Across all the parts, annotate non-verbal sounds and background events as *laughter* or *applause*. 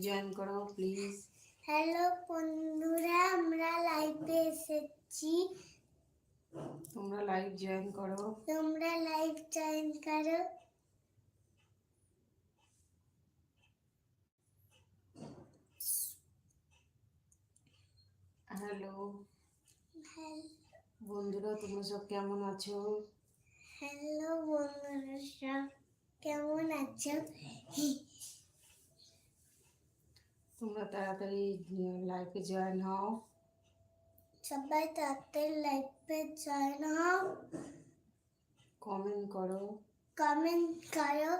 Join করো please hello বন্ধুরা আমরা লাইভে এসেছি। তোমরা লাইভ জয়েন করো। তোমরা লাইভ জয়েন করো। হ্যালো বন্ধুরা তোমরা সব কেমন আছো? হ্যালো বন্ধুরা সব কেমন আছো? *laughs* তোমরা তাড়াতাড়ি লাইভে জয়েন হও। সবাই তাড়াতাড়ি লাইভে জয়েন হও। কমেন্ট করো। কমেন্ট করো।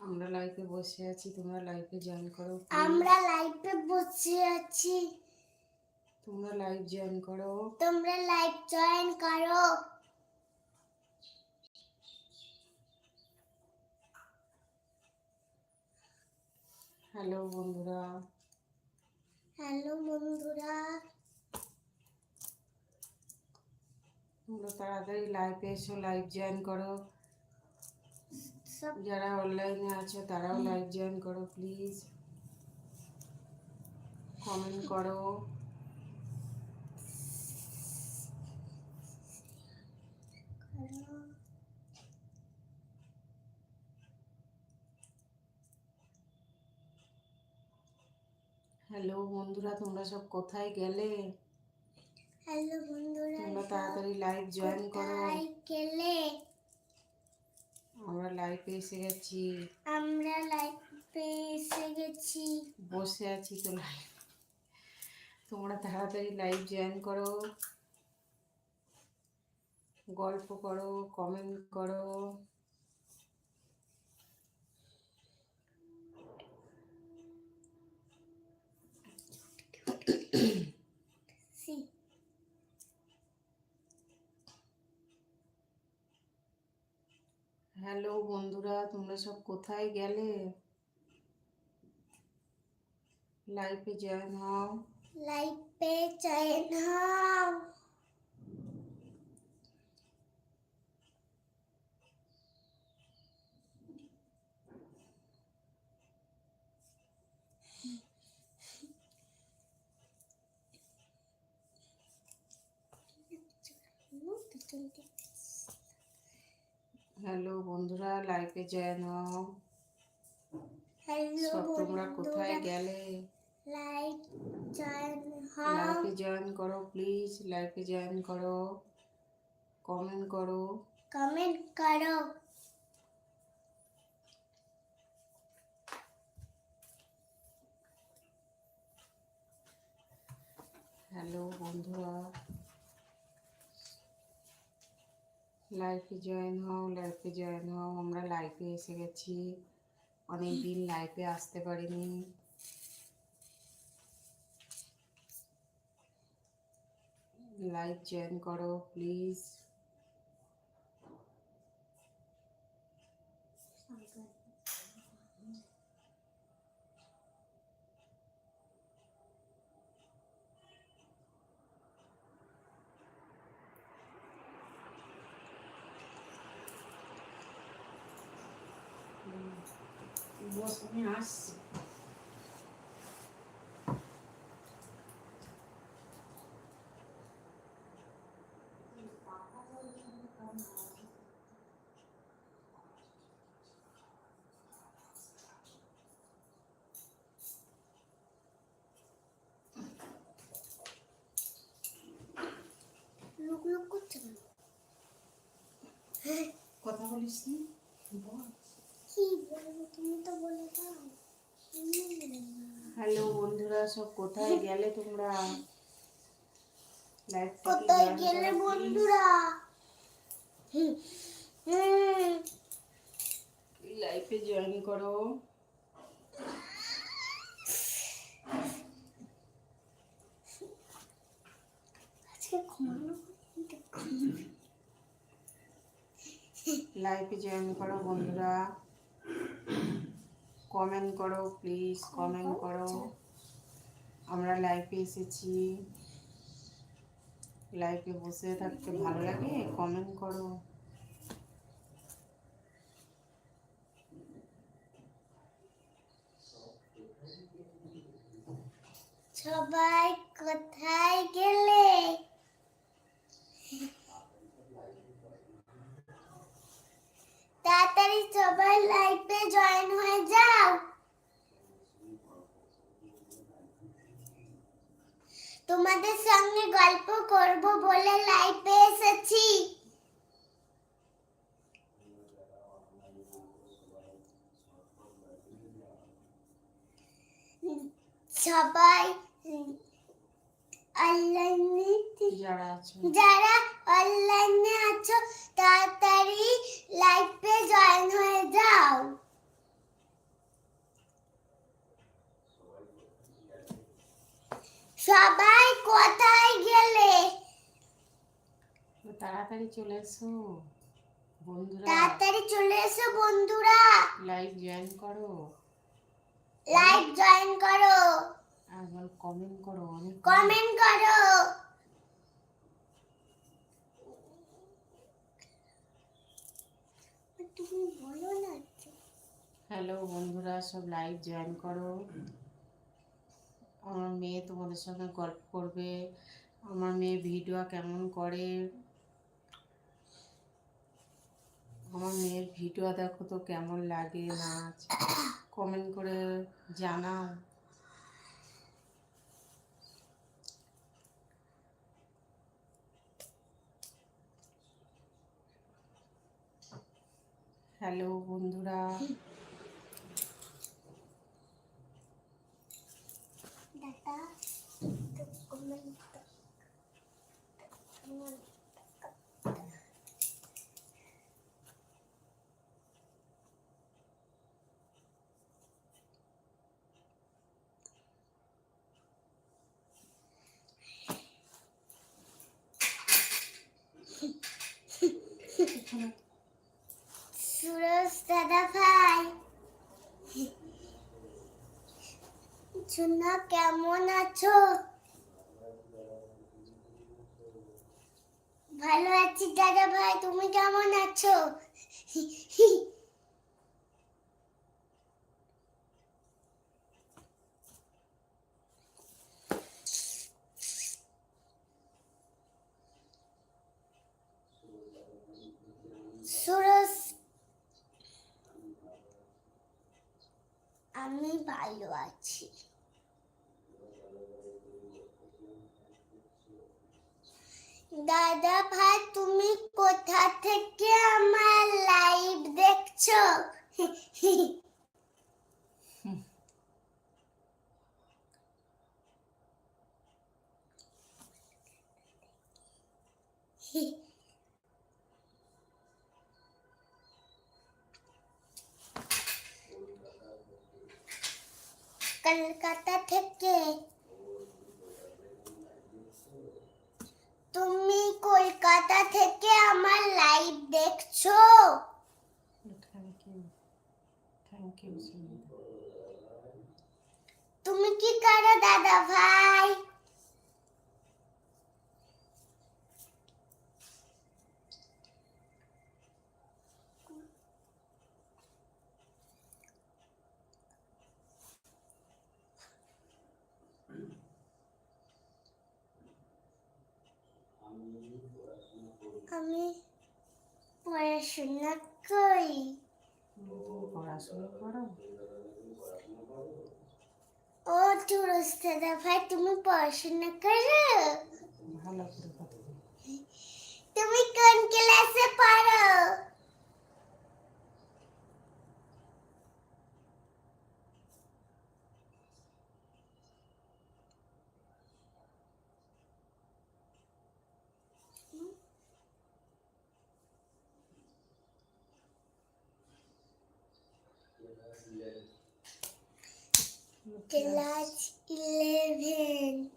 আমরা লাইফে বসে আছি তোমরা লাইফে জয়েন করো আমরা লাইফে বসে আছি। তোমরা লাইভ জয়েন করো। তোমরা লাইভ জয়েন করো। হ্যালো বন্ধুরা। হ্যালো বন্ধুরা। তোমরা তাড়াতাড়ি লাইভে এসো লাইভ জয়েন করো। সব যারা অনলাইনে আছো তারাও লাইভ জয়েন করো প্লিজ কমেন্ট করো। করো। হ্যালো বন্ধুরা তোমরা সব কোথায় গেলে? হ্যালো বন্ধুরা তোমরা তাড়াতাড়ি লাইভ জয়েন করো। গেলে? আমরা লাইভে এসে গেছি। আমরা লাইভে এসে গেছি। বসে আছি তো লাইভ তোমরা তাড়াতাড়ি লাইভ জয়েন করো। গল্প করো কমেন্ট করো। হ্যালো বন্ধুরা তোমরা সব কোথায় গেলে? লাইভে জয়েন হও। লাইভে জয়েন হও। হ্যালো বন্ধুরা লাইভে জয়েন হও হ্যালো তোমরা কোথায় গেলে? লাইভ জয়েন হও জয়েন করো প্লিজ লাইভে জয়েন করো। কমেন্ট করো। কমেন্ট করো। হ্যালো বন্ধুরা। লাইফে জয়েন হও লাইফে জয়েন হও আমরা লাইফে এসে গেছি। অনেক দিন লাইফে আসতে পারিনি। লাইভ জয়েন করো প্লিজ আসছি লুক লুক করছে না কথা বলিস নি বল হ্যালো বন্ধুরা সব কোথায় গেলে তোমরা? কোথায় গেলে বন্ধুরা? লাইফে জয়েন করো? লাইফে জয়েন করো বন্ধুরা। কমেন্ট করো প্লিজ কমেন্ট oh করো। আচ্ছা। আমরা লাইফে এসেছি। লাইফে বসে থাকতে ভালো লাগে কমেন্ট করো। সবাই কোথায় গেলে? তাড়াতাড়ি সবাই লাইভে জয়েন হয়ে যাও তোমাদের সঙ্গে গল্প করব বলে লাইভে এসেছি সবাই অনলাইনে যারা আছে। যারা অনলাইনে আছো তাড়াতাড়ি লাইভে জয়েন হয়ে যাও। সবাই কোথায় গেলে? তাড়াতাড়ি চলে এসো বন্ধুরা। তাড়াতাড়ি চলে এসো বন্ধুরা। লাইভ জয়েন করো। লাইভ জয়েন করো। আর কমেন্ট করো অনেক কমেন্ট করো। তুমি বলো না হ্যালো বন্ধুরা সব লাইভ জয়েন করো। আমার মেয়ে তোমাদের সঙ্গে গল্প করবে। আমার মেয়ে ভিডিও কেমন করে? আমার মেয়ের ভিডিও দেখো তো কেমন লাগে নাচ কমেন্ট করে জানাও। হ্যালো বন্ধুরা। দাদা তো কমেন্ট *laughs* সুরজ দাদা কেমন আছো? ভালো আছি দাদা ভাই তুমি কেমন আছো সুরজ আমি ভালো আছি দাদা ভাই তুমি কোথা থেকে আমার লাইভ দেখছ কলকাতা থেকে। তুমি কলকাতা থেকে আমার লাইভ দেখছ? থ্যাংক ইউ থ্যাংক ইউ তুমি কি করো দাদা ভাই আমি পড়াশোনা করি পড়াশোনা করো ও টুরস দাদা ভাই তুমি পড়াশোনা করো? ভালো করে তুমি কোন ক্লাসে পড়ো? class 11.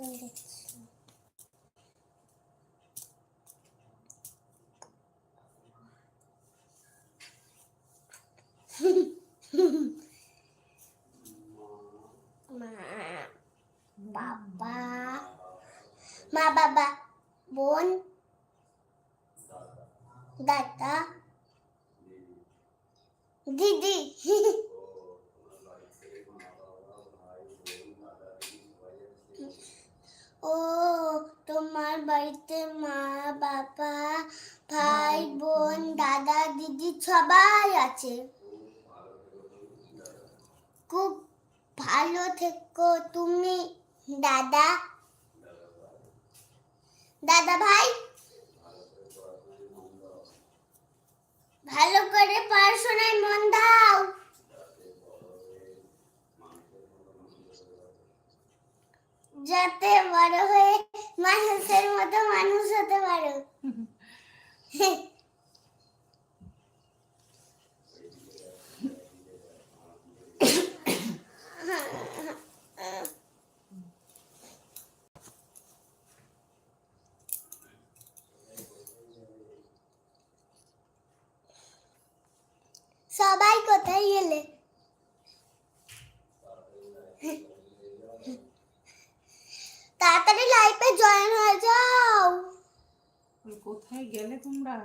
দেখছি মা বাবা মা বাবা বোন দাদা দিদি ও তোমার বাড়িতে মা বাবা ভাই বোন। দাদা দিদি সবাই আছে। খুব ভালো থেকো তুমি দাদা। দাদা ভাই ভালো করে পড়াশোনায় মন দাও। যাতে বড় হয়ে মানুষের মতো মানুষ হতে পারো *laughs* সবাই কোথায় গেলে তাড়াতাড়ি লাইফে জয়েন হয়ে যাও ওই কোথায় গেলে তোমরা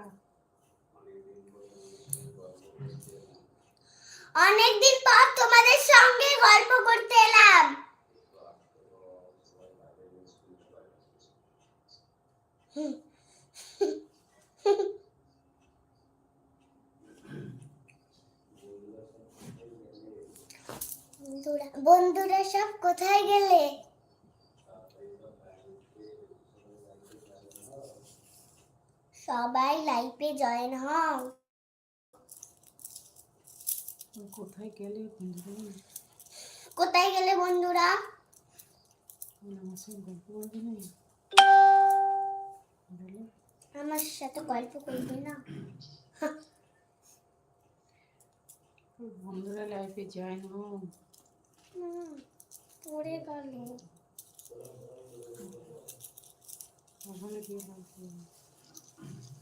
অনেকদিন পর তোমাদের সঙ্গে গল্প করতে এলাম। বন্ধুরা বন্ধুরা সব কোথায় গেলে? সবাই লাইফে জয়েন হও। কোথায় গেলে বন্ধুরা? কোথায় গেলে বন্ধুরা? আমার সঙ্গে গল্প করবে না? আমার সাথে গল্প করবে না? বন্ধুরা লাইফে জয়েন হও। পড়ে গেল। ওখানে। ঠিক আছে।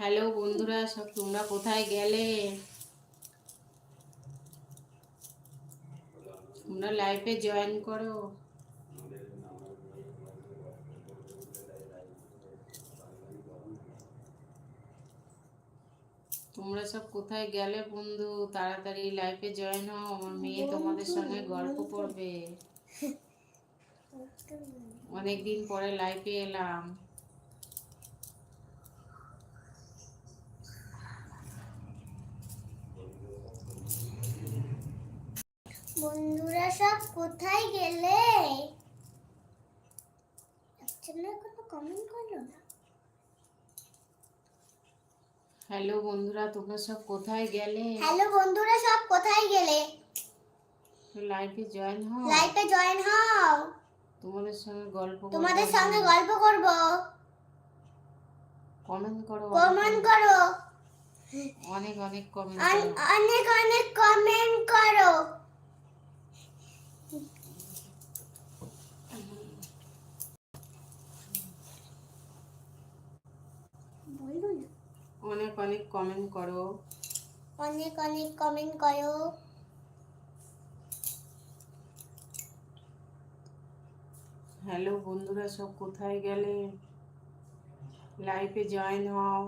হ্যালো বন্ধুরা, সব তোমরা কোথায় গেলে? তোমরা লাইফে জয়েন করো। তোমরা সব কোথায় গেলে বন্ধু? তাড়াতাড়ি লাইফে জয়েন হও, আমার মেয়ে তোমাদের সঙ্গে গল্প করবে। অনেকদিন পরে লাইফে এলাম। বন্ধুরা সব কোথায় গেলে? একজনের কোনো কমেন্ট করল না? হ্যালো বন্ধুরা তোমরা সব কোথায় গেলে? হ্যালো বন্ধুরা সব কোথায় গেলে? লাইফে জয়েন হও। লাইফে জয়েন হও। তোমাদের সঙ্গে গল্প তোমাদের সঙ্গে গল্প করব। কমেন্ট করো কমেন্ট করো। অনেক অনেক কমেন্ট অনেক অনেক কমেন্ট করো বলো না অনেক অনেক কমেন্ট করো। অনেক অনেক কমেন্ট করো। হ্যালো বন্ধুরা সব কোথায় গেলে? লাইফে জয়েন হও।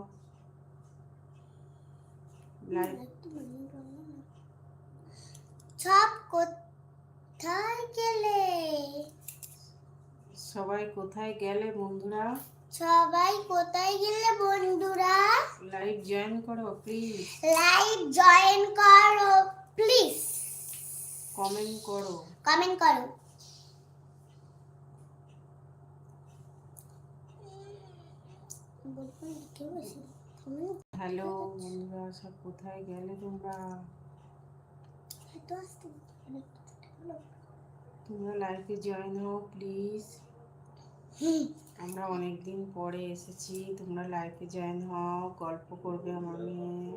সব কোথায় গেলে? সবাই কোথায় গেলে বন্ধুরা? সবাই কোথায় গেলে বন্ধুরা? লাইভ জয়েন করো প্লিজ লাইভ জয়েন করো প্লিজ কমেন্ট করো। কমেন্ট করো। হ্যালো বন্ধুরা সব কোথায় গেলে তোমরা? তোমরা লাইফে জয়েন হও প্লিজ আমরা অনেক দিন পরে এসেছি, তোমরা লাইফে জয়েন হও, গল্প করবে আমার মেয়ে।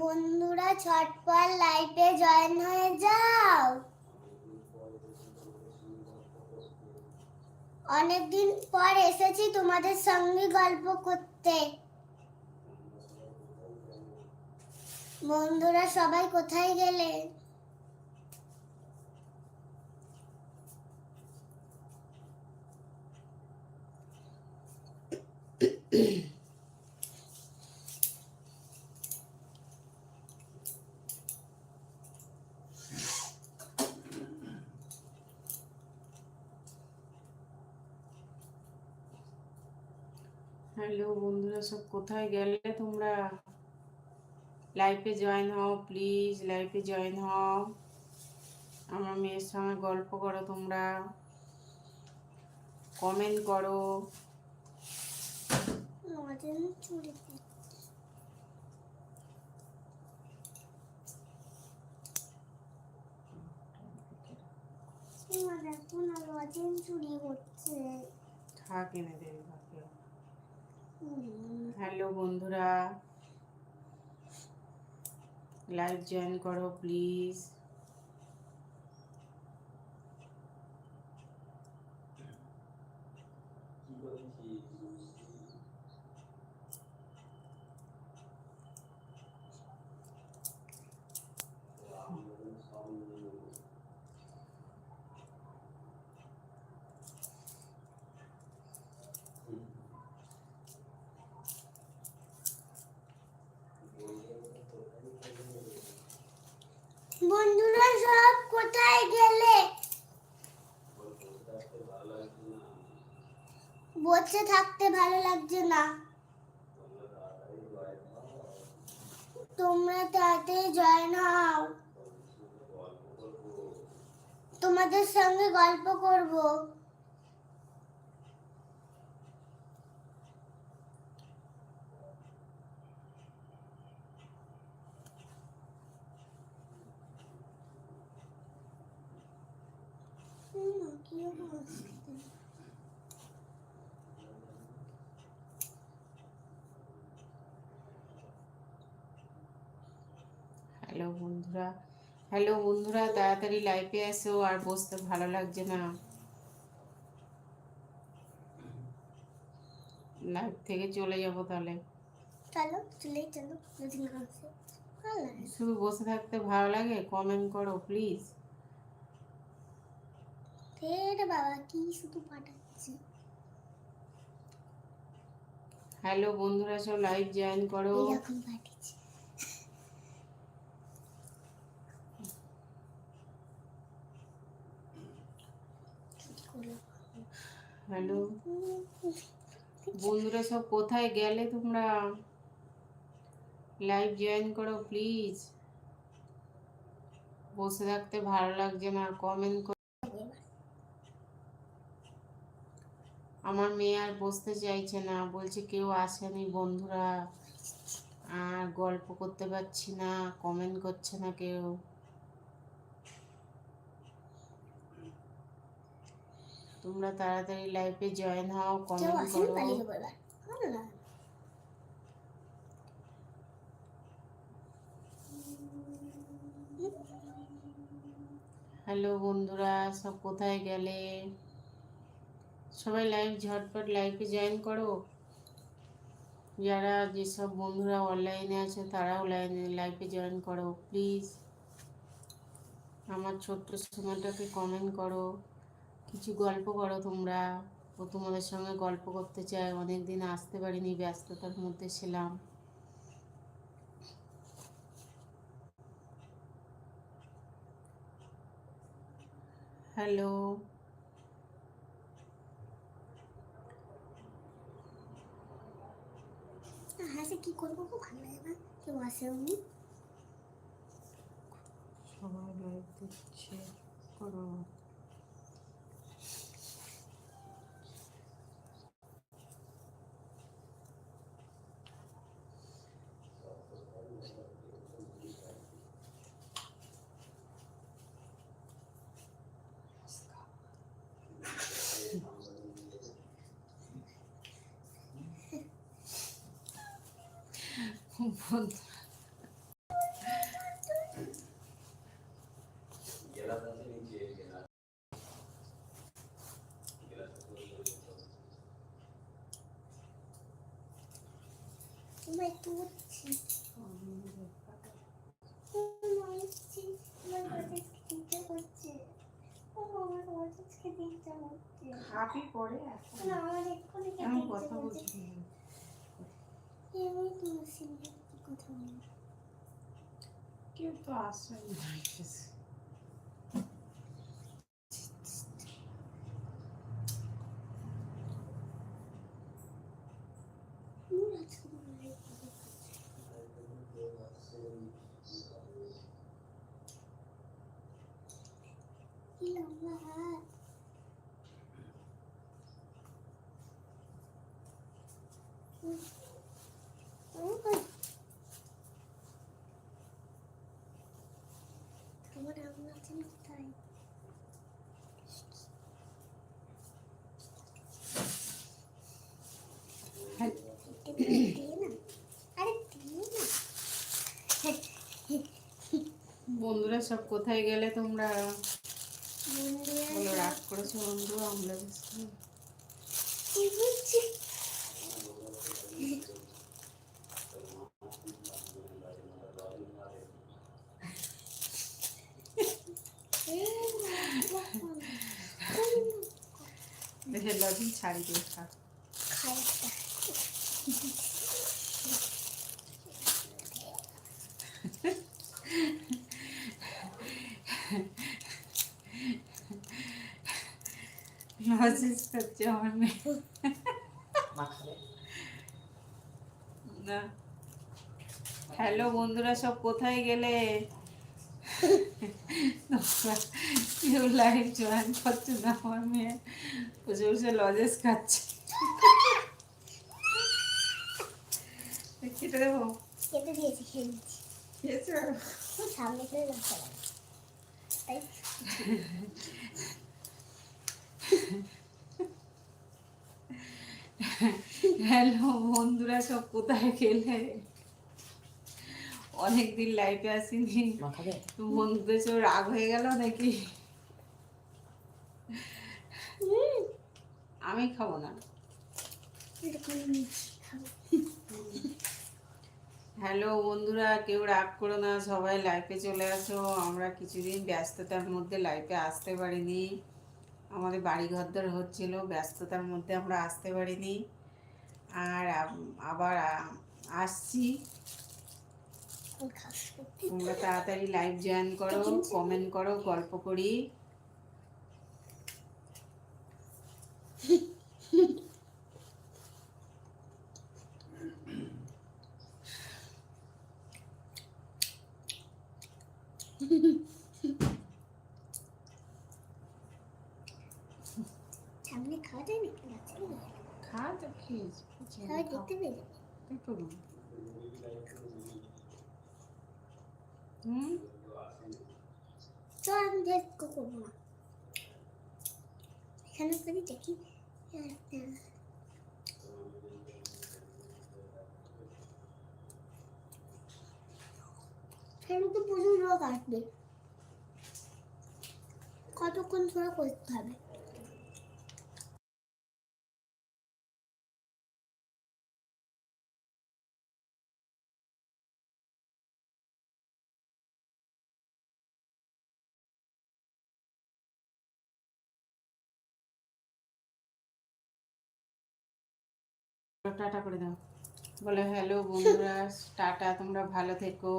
বন্ধুরা ছটপট লাইফে জয়েন হয়ে যাও। অনেকদিন পর এসেছি তোমাদের সঙ্গে গল্প করতে। বন্ধুরা সবাই কোথায় গেলে? হ্যালো বন্ধুরা সব কোথায় গেলে তোমরা? লাইফে জয়েন হও প্লিজ লাইফে জয়েন হও। আমার মেয়ের সঙ্গে গল্প করো তোমরা। কমেন্ট করো। না। হ্যালো বন্ধুরা। লাইভ জয়েন করো প্লিজ বন্ধুরা সব কোথায় গেলে? বসে থাকতে ভালো লাগছে না। তোমরা তাতে জয়েন হও। তোমাদের সঙ্গে গল্প করব। হ্যালো বন্ধুরা। হ্যালো বন্ধুরা তাড়াতাড়ি লাইফে এসো আর বসতে ভালো লাগছে না। লাইফ থেকে চলে যাব তাহলে। চলো চলে চলো আসে শুধু বসে থাকতে ভালো লাগে? কমেন্ট করো প্লিজ ফের বাবা কি শুধু পাঠাচ্ছি। হ্যালো বন্ধুরা সব লাইভ জয়েন করো। এরকম পাঠিয়েছি। হ্যালো। বন্ধুরা সব কোথায় গেলে তোমরা? লাইভ জয়েন করো প্লিজ বসে থাকতে ভালো লাগছে না কমেন্ট করো। আমার মেয়ে আর বসতে চাইছে না, বলছে কেউ আসেনি বন্ধুরা। আর গল্প করতে পারছি না কমেন্ট করছে না কেউ। তোমরা তাড়াতাড়ি লাইফে জয়েন হও কমেন্ট করো। হ্যালো বন্ধুরা সব কোথায় গেলে? সবাই লাইভ ঝটপট লাইফে জয়েন করো। যারা যেসব বন্ধুরা অনলাইনে আছে তারাও লাইনে লাইফে জয়েন করো প্লিজ আমার ছোট্ট সময়টাকে কমেন্ট করো। কিছু গল্প করো তোমরা। ও তোমাদের সঙ্গে গল্প করতে চাই অনেক দিন আসতে পারিনি ব্যস্ততার মধ্যে ছিলাম। হ্যালো। হাসে কি করব খুব ভালো লাগে না। কেউ আসে উনি সবাই লাইভ দিচ্ছে করো বন্ধু তোমায় তুলছি মারছি আমার বাচ্চাকে দিতে হচ্ছে ও আমার বাচ্চাকে দিতে হচ্ছে খাবি পরে এখন। কথা। বলছি এমনি তোমার সঙ্গে কথা বলি কেউ তো আশ্রয় নিয়েছে নুর আজকে মনে হয় কথা বলছে। কি লম্বা হাত হুম। হুম। তোমার আম্মা আছেন কোথায় দিয়ে না আরে দিয়ে না বন্ধুরা সব কোথায় গেলে তোমরা? রাগ করেছ বন্ধু আমরা দেখে লজিং ছাড়ি দিয়ে খা খাইটা লজিং করছে আমার মেয়ে না হ্যালো বন্ধুরা সব কোথায় গেলে কেউ লাইভ জয়েন করছ না আমার মেয়ে বসে বসে লজেস খাচ্ছে কেটে দেবো কেটে দিয়েছি খেয়ে নিচ্ছি খেয়েছো সামনে তাই হ্যালো বন্ধুরা সব কোথায় গেলে? অনেকদিন লাইফে আসিনি। বন্ধুদের সব রাগ হয়ে গেল নাকি? আমি খাব না। হ্যালো বন্ধুরা কেউ রাগ করো না সবাই লাইফে চলে আসো। আমরা কিছুদিন ব্যস্ততার মধ্যে লাইফে আসতে পারিনি। আমাদের বাড়ি ঘরদর হচ্ছিল ব্যস্ততার মধ্যে আমরা আসতে পারিনি। আর আবার আসছি। তোমরা তাড়াতাড়ি লাইভ জয়েন করো কমেন্ট করো গল্প করি সামনে খাওয়া যায় নাকি গাছে খা তো খেয়েছি সবাই দেখতে পেয়ে যাবে হুম? তো আমি টেস্ট করব না এখানে করি দেখি। এখানে তো লোক আসবে কতক্ষণ ধরে করতে হবে? টাটা করে দাও। বলে হ্যালো বন্ধুরা টাটা তোমরা ভালো থেকো।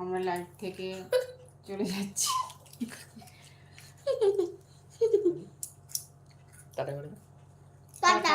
আমরা লাইভ থেকে চলে যাচ্ছি। টাটা করে দাও। টাটা। টাটা।